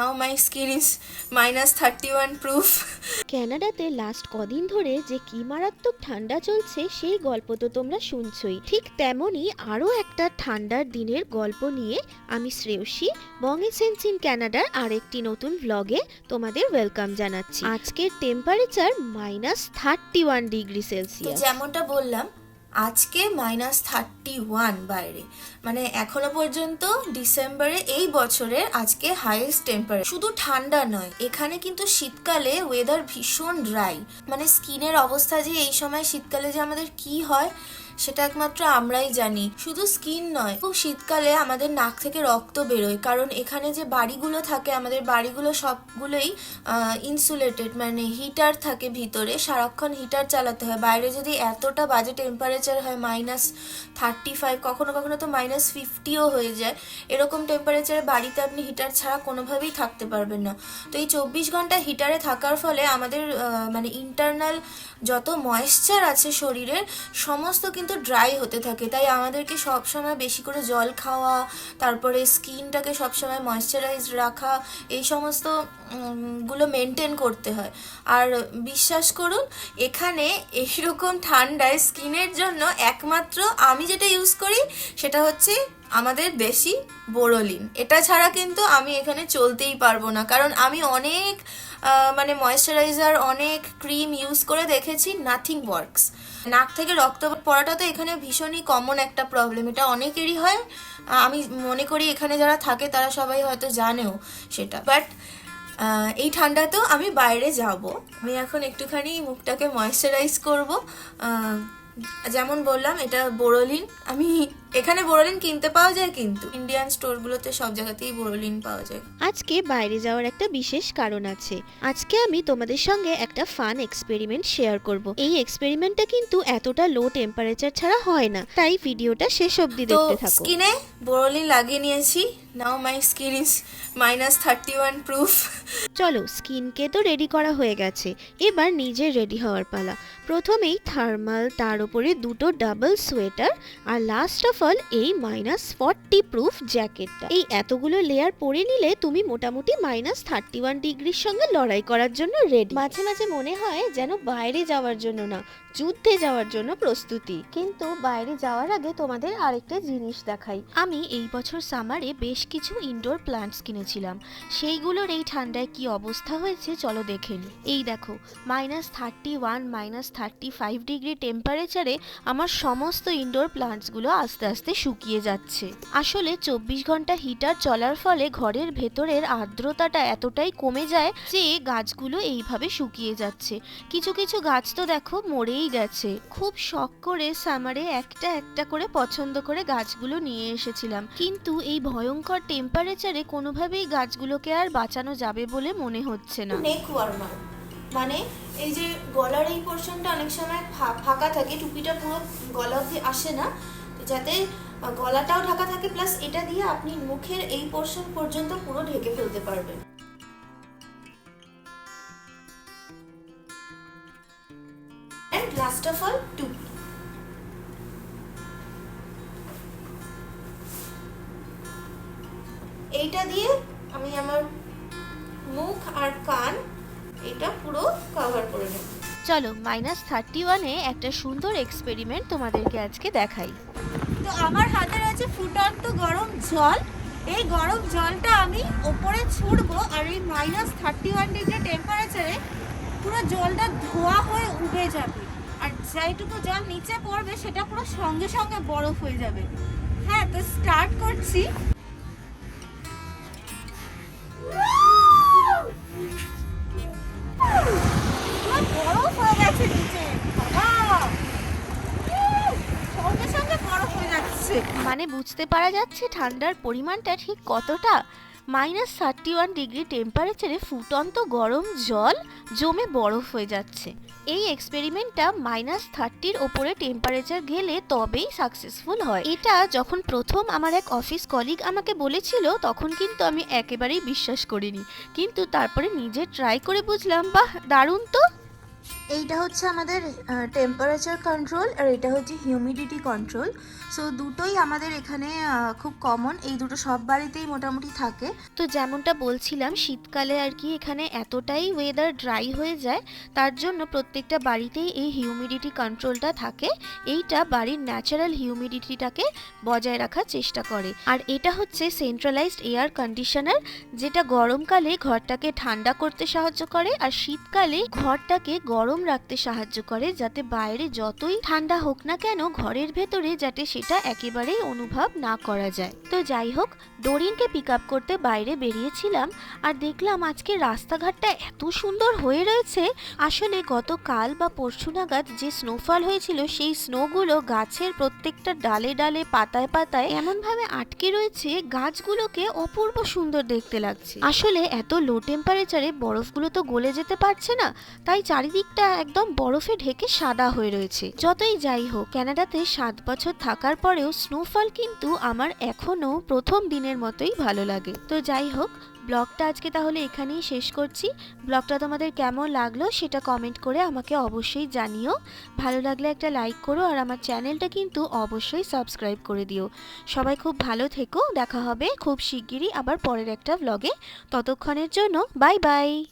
Now my skin is minus 31 proof. ক্যানাডাতে last কদিন ধরে যে কি মারাত্মক ঠান্ডা চলছে সেই গল্প তো তোমরা শুনছই। ঠিক তেমনই আরও একটা ঠান্ডার দিনের গল্প নিয়ে আমি শ্রেয়সী বঙ্গেসেন্স ইন ক্যানাডার আরেকটি নতুন ভ্লগে তোমাদের ওয়েলকাম জানাচ্ছি। আজকের temperature minus thirty one degree celsius যেমনটা বললাম আজকে মাইনাস থার্টি ওয়ান বাইরে। মানে এখনও পর্যন্ত ডিসেম্বরে এই বছরের আজকে হাইয়েস্ট টেম্পারেচার শুধু ঠান্ডা নয়, এখানে কিন্তু শীতকালে ওয়েদার ভীষণ ড্রাই মানে স্কিনের অবস্থা যে এই সময় শীতকালে যে আমাদের কি হয় সেটা একমাত্র আমরাই জানি। শুধু স্কিন নয়, খুব শীতকালে আমাদের নাক থেকে রক্ত বেরোয়, কারণ এখানে যে বাড়িগুলো থাকে, আমাদের বাড়িগুলো সবগুলোই ইনসুলেটেড মানে হিটার থাকে ভিতরে, সারাক্ষণ হিটার চালাতে হয়। বাইরে যদি এতটা বাজে টেম্পারেচার হয় মাইনাস থার্টি ফাইভ কখনো কখনো তো মাইনাস ফিফটিও হয়ে যায়। এরকম টেম্পারেচারে বাড়িতে আপনি হিটার ছাড়া কোনোভাবেই থাকতে পারবেন না। তো এই চব্বিশ ঘণ্টা হিটারে থাকার ফলে আমাদের মানে ইন্টারনাল যত ময়েশ্চার আছে শরীরের, সমস্ত কিন্তু ড্রাই হতে থাকে, তাই আমাদেরকে সবসময় বেশি করে জল খাওয়া, তারপরে স্কিনটাকে সবসময় ময়শ্চারাইজ রাখা, এই সমস্তগুলো মেনটেন করতে হয়। আর বিশ্বাস করুন, এখানে এইরকম ঠান্ডায় স্কিনের জন্য একমাত্র আমি যেটা ইউজ করি, সেটা হচ্ছে আমাদের দেশি বোরোলিন। এটা ছাড়া কিন্তু আমি এখানে চলতেই পারব না। কারণ আমি অনেক মানে ময়েশ্চারাইজার অনেক ক্রিম ইউজ করে দেখেছি নাথিং ওয়ার্কস নাক থেকে রক্ত পড়াটা তো এখানে ভীষণই কমন একটা প্রবলেম এটা অনেকেরই হয়। আমি মনে করি এখানে যারা থাকে তারা সবাই হয়তো জানেও সেটা। বাট এই ঠান্ডাতেও আমি বাইরে যাব। আমি এখন একটুখানি মুখটাকে ময়েশ্চারাইজ করব। যেমন বললাম, এটা বোরোলিন। আমি এখানে বোরোলিন কিনতে পাওয়া যায় কিন্তু। ইন্ডিয়ান স্টোরগুলোতে সব জায়গাতেই বোরোলিন পাওয়া যায়। আজকে বাইরে যাওয়ার একটা বিশেষ কারণ আছে। আজকে আমি তোমাদের সঙ্গে একটা ফান এক্সপেরিমেন্ট শেয়ার করব। এই এক্সপেরিমেন্টটা কিন্তু এতটা লো টেম্পারেচার ছাড়া হয় না। তাই ভিডিওটা শেষ অবধি তো দেখতে থাকো। স্কিনে বোরোলিন লাগিয়ে নিয়েছি। Now my skin is minus thirty one proof চলো স্কিনকে তো রেডি করা হয়ে গেছে। এবার নিজে রেডি হওয়ার পালা। প্রথমেই থার্মাল তার উপরে দুটো ডাবল সোয়েটার আর লাস্ট অফ অল এই মাইনাস ফর্টি প্রুফ জ্যাকেটটা এই এতগুলো লেয়ার পরে নিলে তুমি মোটামুটি মাইনাস থার্টি ওয়ান ডিগ্রির সঙ্গে লড়াই করার জন্য রেডি মাঝে মাঝে মনে হয় যেন বাইরে যাওয়ার জন্য না, যুদ্ধে যাওয়ার জন্য প্রস্তুতি। কিন্তু বাইরে যাওয়ার আগে তোমাদের আরেকটা জিনিস দেখাই। আমি এই বছর সামারে বেশ কিছু ইনডোর প্ল্যান্টস কিনেছিলাম। সেইগুলোর এই ঠান্ডায় কি অবস্থা হয়েছে চলো দেখে এই দেখো minus thirty one minus thirty five degree টেম্পারেচারে আমার সমস্ত ইনডোর প্ল্যান্টসগুলো আস্তে আস্তে শুকিয়ে যাচ্ছে। আসলে চব্বিশ ঘণ্টা হিটার চলার ফলে ঘরের ভেতরের আর্দ্রতাটা এতটাই কমে যায় যে গাছগুলো এইভাবে শুকিয়ে যাচ্ছে। কিছু কিছু গাছ তো দেখো মরেই গেছে। খুব শখ করে সামারে একটা একটা করে পছন্দ করে গাছগুলো নিয়ে এসেছিলাম। কিন্তু এই ভয়ঙ্কর টেম্পারেচারে কোনোভাবেই গাছগুলোকে আর বাঁচানো যাবে বলে মনে হচ্ছে না। মানে এই যে গলার এই পোর্শনটা অনেক সময় ফাঁকা থাকে, টুপিটা পুরো গলা অবধি আসে না। যাতে গলাটাও ঢাকা থাকে, প্লাস এটা দিয়ে আপনি মুখের এই পোর্শন পর্যন্ত পুরো ঢেকে ফেলতে পারবেন। লাস্ট অফ অল টুপি এইটা দিয়ে আমি আমার মুখ আর কান, এটা পুরো কভার করে নেব। চলো মাইনাস থার্টি ওয়ানে একটা সুন্দর এক্সপেরিমেন্ট তোমাদেরকে আজকে দেখাই। তো আমার হাতে রয়েছে ফুটন্ত গরম জল। এই গরম জলটা আমি ওপরে ছুড়বো আর এই মাইনাস থার্টি ওয়ান ডিগ্রি টেম্পারেচারে পুরো জলটা ধোয়া হয়ে উবে যাবে। আর যেটুকু জল নিচে পড়বে, সেটা পুরো সঙ্গে সঙ্গে বরফ হয়ে যাবে। হ্যাঁ তো স্টার্ট করছি। মানে বুঝতে পারা যাচ্ছে ঠান্ডার পরিমাণটা ঠিক কতটা। মাইনাস থার্টি ওয়ান ডিগ্রি টেম্পারেচারে ফুটন্ত গরম জল জমে বরফ হয়ে যাচ্ছে। এই এক্সপেরিমেন্টটা মাইনাস থার্টির ওপরে টেম্পারেচার গেলে তবেই সাকসেসফুল হয়। এটা যখন প্রথম আমার এক অফিস কলিগ আমাকে বলেছিল, তখন কিন্তু আমি একেবারেই বিশ্বাস করিনি। কিন্তু তারপরে নিজে ট্রাই করে বুঝলাম, বাহ, দারুণ তো! এইটা হচ্ছে আমাদের টেম্পারেচার কন্ট্রোল আর এটা হচ্ছে হিউমিডিটি কন্ট্রোল সো দুটোই আমাদের এখানে খুব কমন এই দুটো সব বাড়িতেই মোটামুটি থাকে। তো যেমনটা বলছিলাম, শীতকালে আর কি এখানে এতটাই ওয়েদার ড্রাই হয়ে যায়, তার জন্য প্রত্যেকটা বাড়িতেই এই হিউমিডিটি কন্ট্রোলটা থাকে। এইটা বাড়ির ন্যাচারাল হিউমিডিটিটাকে বজায় রাখার চেষ্টা করে। আর এটা হচ্ছে সেন্ট্রালাইজড এয়ার কন্ডিশনার যেটা গরমকালে ঘরটাকে ঠান্ডা করতে সাহায্য করে, আর শীতকালে ঘরটাকে গরম রাখতে সাহায্য করে, যাতে বাইরে যতই ঠান্ডা হোক না কেন, ঘরের ভেতরে যাতে সেটা একেবারেই অনুভব না করা যায়। তো যাই হোক, ডোরিনকে পিক আপ করতে বাইরে বেরিয়েছিলাম আর দেখলাম আজকে রাস্তাঘাটটা এত সুন্দর হয়ে রয়েছে। আসলে গতকাল বা পরশু নাগাদ যে স্নোফল হয়েছিল, সেই স্নোগুলো গাছের প্রত্যেকটা ডালে ডালে, পাতায় পাতায় এমনভাবে আটকে রয়েছে, গাছগুলোকে অপূর্ব সুন্দর দেখতে লাগছে। আসলে এত লো টেম্পারেচারে বরফগুলো তো গলে যেতে পারছে না, তাই চারিদিকটা একদম বরফে ঢেকে সাদা হয়ে রয়েছে। যতই যাই হোক, কানাডাতে সাত বছর থাকার পরেও স্নোফল কিন্তু আমার এখনও প্রথম দিনের মতোই ভালো লাগে। তো যাই হোক, ব্লগটা আজকে তাহলে এখানেই শেষ করছি। ব্লগটা তোমাদের কেমন লাগল সেটা কমেন্ট করে আমাকে অবশ্যই জানিও। ভালো লাগলে একটা লাইক করো আর আমার চ্যানেলটা কিন্তু অবশ্যই সাবস্ক্রাইব করে দিও। সবাই খুব ভালো থেকো, দেখা হবে খুব শিগগিরই আবার পরের একটা ব্লগে ততক্ষণের জন্য বাই বাই